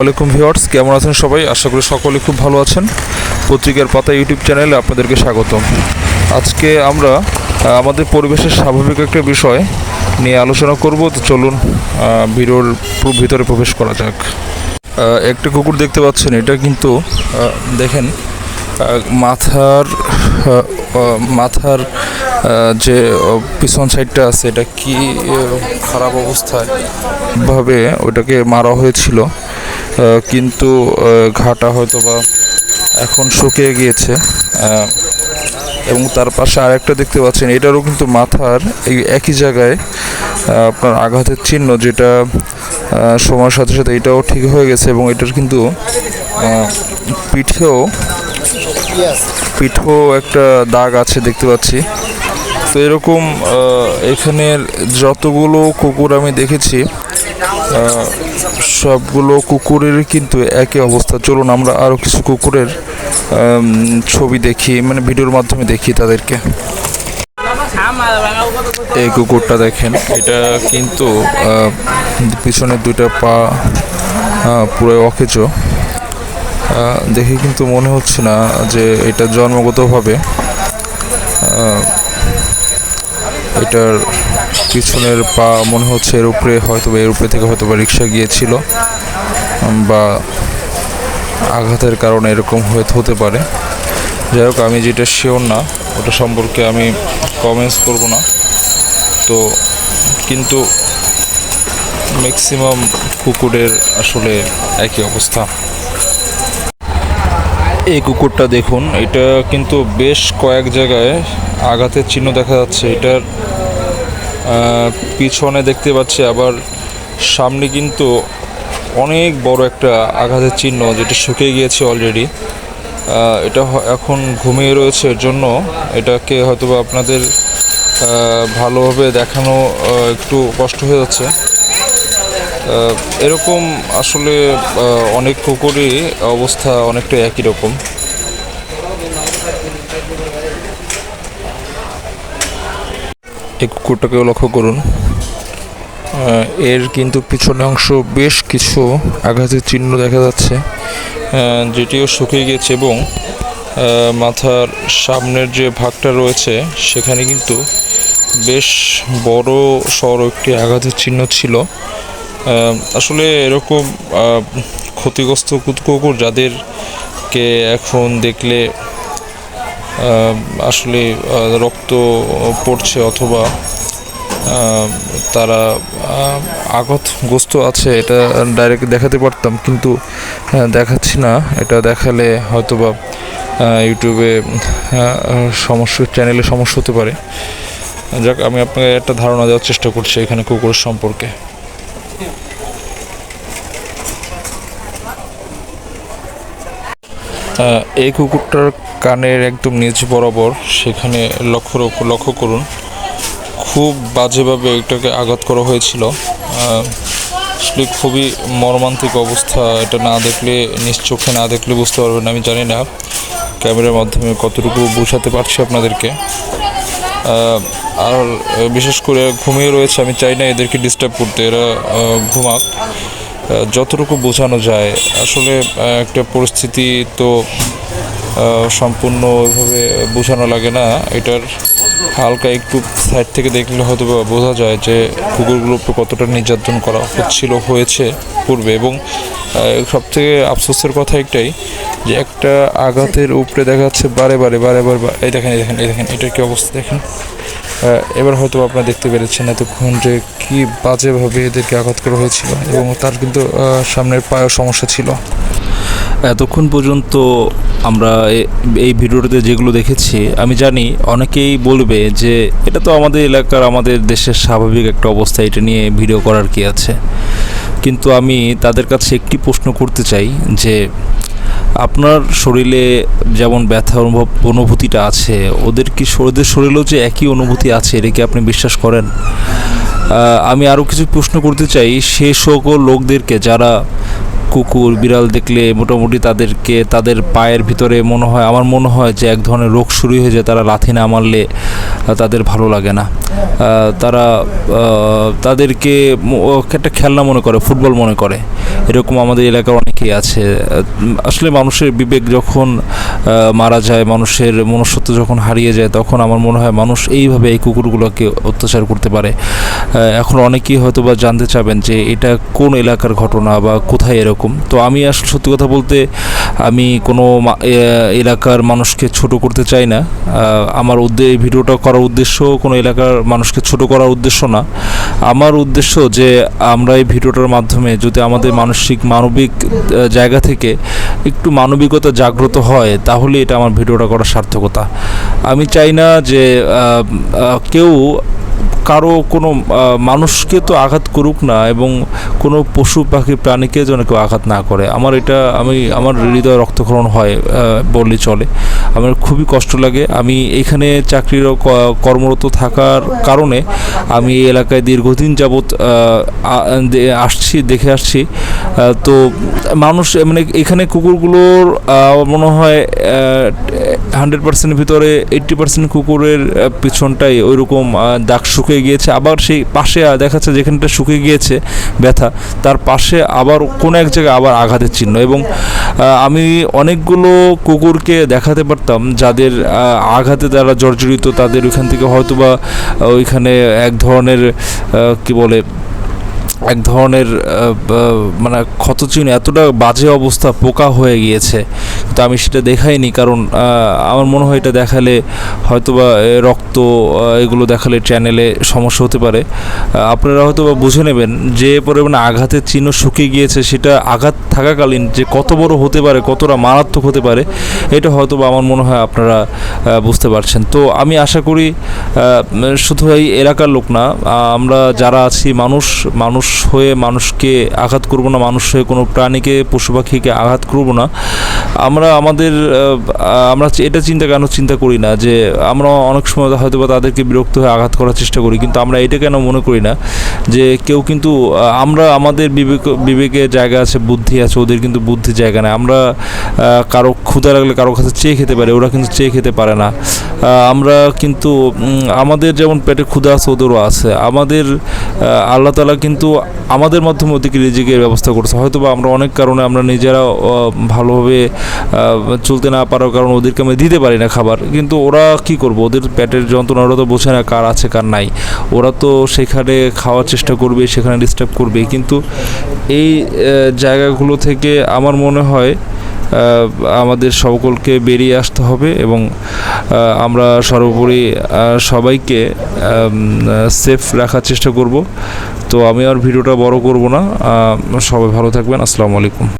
ওয়ালাইকুম ভিউয়ার্স, কেমন আছেন সবাই? আশা করি সকলে খুব ভালো আছেন। পত্রিকার পাতা ইউটিউব চ্যানেলে আপনাদেরকে স্বাগতম। আজকে আমরা আমাদের পরিবেশের স্বাভাবিক একটা বিষয় নিয়ে আলোচনা করব। তো চলুন ভিডিওর ভিতরে প্রবেশ করা যাক। একটা কুকুর দেখতে পাচ্ছেন, এটা কিন্তু দেখেন মাথার মাথার যে পিছন সাইডটা আছে, এটা কি খারাপ অবস্থায় ভাবে ওটাকে মারা হয়েছিল। কিন্তু ঘাটা হয়তো বা এখন শুকিয়ে গিয়েছে। এবং তার পাশে আরেকটা দেখতে পাচ্ছেন, এটারও কিন্তু মাথার এই একই জায়গায় আপনার আঘাতের চিহ্ন যেটা সময়ের সাথে সাথে এটাও ঠিক হয়ে গেছে এবং এটার কিন্তু পিঠেও পিঠেও একটা দাগ আছে দেখতে পাচ্ছি। তো এরকম এখানের যতগুলো কুকুর আমি দেখেছি সবগুলো কুকুরের কিন্তু একই অবস্থা। চলুন আমরা আরও কিছু কুকুরের ছবি দেখি মানে ভিডিওর মাধ্যমে দেখি তাদেরকে। এই কুকুরটা দেখেন এটা কিন্তু আহ, পিছনের দুইটা পা পুরো আহ, দেখে কিন্তু মনে হচ্ছে না যে এটা জন্মগতভাবে এটার পিছনের পা মনে হচ্ছে এর উপরে, হয়তো এর উপরে থেকে হয়তো বা রিক্সা গিয়েছিল, বা আঘাতের কারণে এরকম হয়ে হতে পারে। যাই হোক, আমি যেটা শিওর না, ওটা সম্পর্কে আমি কমেন্টস করব না। তো কিন্তু ম্যাক্সিমাম কুকুরের আসলে একই অবস্থা। এই কুকুরটা দেখুন, এটা কিন্তু বেশ কয়েক জায়গায় আঘাতের চিহ্ন দেখা যাচ্ছে। এটার পিছনে দেখতে পাচ্ছি আবার সামনে কিন্তু অনেক বড় একটা আঘাতের চিহ্ন যেটা শুকিয়ে গিয়েছে অলরেডি এটা এখন ঘুমিয়ে রয়েছে, এর জন্য এটাকে হয়তো আপনাদের ভালোভাবে দেখানো একটু কষ্ট হয়ে যাচ্ছে। এরকম আসলে অনেক কুকুরই অবস্থা অনেকটা একই রকম। এই কুকুরটাকেও লক্ষ্য করুন। এর কিন্তু পিছনে অংশ বেশ কিছু আঘাতের চিহ্ন দেখা যাচ্ছে যেটিও শুকিয়ে গেছে এবং মাথার সামনের যে ভাগটা রয়েছে, সেখানে কিন্তু বেশ বড় সড় একটি আঘাতের চিহ্ন ছিল। আসলে এরকম ক্ষতিগ্রস্ত কুকুর যাদেরকে এখন দেখলে আসলে রক্ত পড়ছে অথবা তারা আহ, আঘাতগ্রস্ত আছে এটা ডাইরেক্ট দেখাতে পারতাম কিন্তু দেখাচ্ছি না। এটা দেখালে হয়তোবা ইউটিউবে সমস্যা চ্যানেলে সমস্যা হতে পারে। যাক আমি আপনাকে একটা ধারণা দেওয়ার চেষ্টা করছি এখানে কুকুরের সম্পর্কে। এই কুকুরটার কানের একদম নিচ বরাবর সেখানে লক্ষ্য লক্ষ্য করুন। খুব বাজেভাবে এটাকে আঘাত করা হয়েছিল। আসলে খুবই মর্মান্তিক অবস্থা। এটা না দেখলে, নিজ চোখে না দেখলে বুঝতে পারবেন। আমি জানি না। ক্যামেরার মাধ্যমে কতটুকু বোঝাতে পারছি আপনাদেরকে। আর বিশেষ করে ঘুমিয়ে রয়েছে, আমি চাই না এদেরকে ডিস্টার্ব করতে। এরা ঘুমাক। যতটুকু বোঝানো যায়, আসলে একটা পরিস্থিতি তো সম্পূর্ণ ওইভাবে বোঝানো লাগে না। এটার হালকা একটু সাইড থেকে দেখলে হয়তো বোঝা যায় যে কুকুরগুলোর উপর কতটা নির্যাতন করা হচ্ছিল, হয়েছে পূর্বে এবং সব থেকে আফসোসের কথা একটাই যে, একটা আঘাতের উপরে দেখা যাচ্ছে বারে বারে বারে বারে, এই দেখেন এই দেখেন এই দেখেন, এটার কি অবস্থা দেখেন। এবার হয়তো আপনারা দেখতে পেরেছেন এতক্ষণ যে কি বাজেভাবে এদেরকে আঘাত করা হয়েছিল এবং তার কিন্তু সামনের পায়ের সমস্যা ছিল। এতক্ষণ পর্যন্ত আমরা এই ভিডিওটাতে যেগুলো দেখেছি, আমি জানি অনেকেই বলবে যে এটা তো আমাদের এলাকার, আমাদের দেশের স্বাভাবিক একটা অবস্থা, এটা নিয়ে ভিডিও করার কি আছে? কিন্তু আমি তাদের কাছে একটি প্রশ্ন করতে চাই যে আপনার শরীরে যেমন ব্যথা অনুভব, অনুভূতিটা আছে, ওদের কি ওদের শরীরেও যে একই অনুভূতি আছে, এটা কি আপনি বিশ্বাস করেন? আমি আরও কিছু প্রশ্ন করতে চাই, সে সকল লোকদেরকে যারা কুকুর, বিড়াল দেখলে মোটামুটি তাদেরকে, তাদের পায়ের ভিতরে মনে হয়, আমার মনে হয় যে এক ধরনের রোগ শুরু হয়ে যায়, তারা লাথি না মারলে তাদের ভালো লাগে না। তারা তাদেরকে একটা খেলনা মনে করে, ফুটবল মনে করে। এরকম আমাদের এলাকার অনেকেই আছে। আসলে মানুষের বিবেক যখন মারা যায়, মানুষের মনুষ্যত্ব যখন হারিয়ে যায়, তখন আমার মনে হয় মানুষ এইভাবে এই কুকুরগুলোকে অত্যাচার করতে পারে। এখন অনেকেই হয়তো বা জানতে চাবেন যে এটা কোন এলাকার ঘটনা বা কোথায় এরকম। তো আমি আসলে সত্যি কথা বলতে আমি কোনো এলাকার মানুষকে ছোট করতে চাই না। আমার উদ্দে, এই ভিডিওটা করার উদ্দেশ্য কোনো এলাকার মানুষকে ছোট করার উদ্দেশ্য না। আমার উদ্দেশ্য যে আমরা এই ভিডিওটার মাধ্যমে যদি আমাদের মানসিক, মানবিক জায়গা থেকে একটু মানবিকতা জাগ্রত হয়, তাহলে এটা আমার ভিডিওটা করার সার্থকতা। আমি চাই না যে কেউ কারও কোনো মানুষকে তো আঘাত করুক না এবং কোনো পশু, পাখি, প্রাণীকে যেন কেউ আঘাত না করে। আমার এটা, আমি, আমার হৃদয় রক্তক্ষরণ হয় বললে চলে। আমার খুবই কষ্ট লাগে। আমি এখানে চাকরির কর্মরত থাকার কারণে আমি এই এলাকায় দীর্ঘদিন যাবৎ আসছি, দেখে আসছি। তো মানুষ মানে এখানে কুকুরগুলোর মনে হয় হান্ড্রেড পার্সেন্টের ভিতরে এইট্টি পার্সেন্ট কুকুরের পিছনটাই ওইরকম দাগ শুকিয়ে গিয়েছে আবার সেই পাশে আহ, দেখা যেখানটা শুকিয়ে গিয়েছে ব্যথা তার পাশে আবার কোনো এক জায়গায় আবার আঘাতের চিহ্ন এবং আমি অনেকগুলো কুকুরকে দেখাতে পারতাম যাদের আঘাতে তারা জর্জরিত তাদের ওইখান থেকে হয়তো বা ওইখানে এক ধরনের কি বলে এক ধরনের মানে ক্ষতচিহ্ন এতটা বাজে অবস্থা পোকা হয়ে গিয়েছে। তো আমি সেটা দেখাইনি, কারণ আমার মনে হয় এটা দেখালে হয়তোবা রক্ত এগুলো দেখালে চ্যানেলে সমস্যা হতে পারে। আপনারা হয়তো বা বুঝে নেবেন যে পরিমাণে আঘাতের চিহ্ন শুকিয়ে গিয়েছে, সেটা আঘাত থাকাকালীন যে কত বড় হতে পারে, কতটা মারাত্মক হতে পারে, এটা হয়তো বা আমার মনে হয় আপনারা বুঝতে পারছেন। তো আমি আশা করি শুধু এই এলাকার লোক না আমরা যারা আছি, মানুষ মানুষ হয়ে মানুষকে আঘাত করব না, মানুষ হয়ে কোনো প্রাণীকে, পশু পাখিকে আঘাত করব না। আমরা আমাদের আমরা এটা চিন্তা কেন চিন্তা করি না যে আমরা অনেক সময় হয়তো বা তাদেরকে বিরক্ত হয়ে আঘাত করার চেষ্টা করি, কিন্তু আমরা এটা কেন মনে করি না যে কেউ কিন্তু আমরা আমাদের বিবেক বিবেকের জায়গা আছে, বুদ্ধি আছে, ওদের কিন্তু বুদ্ধি জায়গা নেই। আমরা কারও ক্ষুধা লাগলে কারও কাছে চেয়ে খেতে পারে, ওরা কিন্তু চেয়ে খেতে পারে না। আমরা কিন্তু আমাদের যেমন পেটে ক্ষুধা আছে, ওদেরও আছে। আমাদের আল্লাহ তালা কিন্তু আমাদের মাধ্যমে ওদেরকে রিজিকের ব্যবস্থা করছে। হয়তো বা আমরা অনেক কারণে আমরা নিজেরা ভালোভাবে চলতে না পারার কারণ ওদেরকে আমি দিতে পারি না খাবার। কিন্তু ওরা কি করব? ওদের পেটের যন্ত্রণা, ওরা তো বোঝে না কার আছে, কার নাই। ওরা তো সেখানে খাওয়ার চেষ্টা করবে, সেখানে ডিস্টার্ব করবে। কিন্তু এই জায়গাগুলো থেকে আমার মনে হয় আমাদের সকলকে বেরিয়ে আসতে হবে এবং আমরা সর্বোপরি সবাইকে সেফ রাখার চেষ্টা করব। তো আমি আর ভিডিওটা বড় করব না। সবাই ভালো থাকবেন। আসসালামু আলাইকুম।